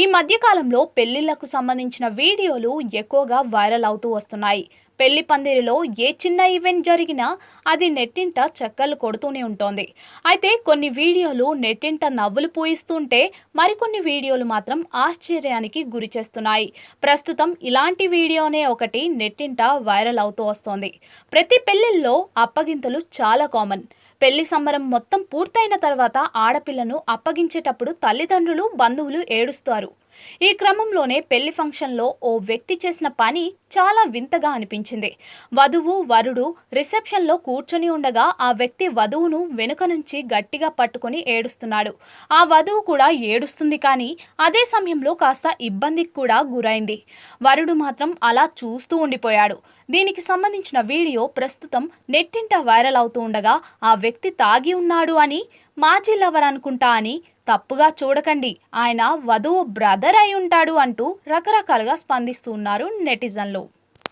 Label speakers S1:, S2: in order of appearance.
S1: ఈ మధ్యకాలంలో పెళ్ళిళ్ళకు సంబంధించిన వీడియోలు ఎక్కువగా వైరల్ అవుతూ వస్తున్నాయి. పెళ్ళి పందిరిలో ఏ చిన్న ఈవెంట్ జరిగినా అది నెట్టింట చక్కర్లు కొడుతూనే ఉంటుంది. అయితే కొన్ని వీడియోలు నెట్టింట నవ్వులు పూయిస్తుంటే మరికొన్ని వీడియోలు మాత్రం ఆశ్చర్యానికి గురి చేస్తున్నాయి. ప్రస్తుతం ఇలాంటి వీడియోనే ఒకటి నెట్టింట వైరల్ అవుతూ వస్తోంది. ప్రతి పెళ్ళిల్లో అప్పగింతలు చాలా కామన్. పెళ్ళి సంబరం మొత్తం పూర్తయిన తర్వాత ఆడపిల్లను అప్పగించేటప్పుడు తల్లిదండ్రులు బంధువులు ఏడుస్తారు. ఈ క్రమంలోనే పెళ్ళి ఫంక్షన్లో ఓ వ్యక్తి చేసిన పని చాలా వింతగా అనిపించింది. వధువు వరుడు రిసెప్షన్లో కూర్చొని ఉండగా ఆ వ్యక్తి వధువును వెనుక నుంచి గట్టిగా పట్టుకొని ఏడుస్తున్నాడు. ఆ వధువు కూడా ఏడుస్తుంది కానీ అదే సమయంలో కాస్త ఇబ్బందికి కూడా గురైంది. వరుడు మాత్రం అలా చూస్తూ ఉండిపోయాడు. దీనికి సంబంధించిన వీడియో ప్రస్తుతం నెట్టింట వైరల్ అవుతూ ఉండగా ఆ వ్యక్తి తాగి ఉన్నాడు అని మాజీ లవర్ అనుకుంటా అని తప్పుగా చూడకండి. ఆయన వధువు బ్రదర్ అయి ఉంటాడు అంటూ రకరకాలుగా స్పందిస్తున్నారు నెటిజన్లు.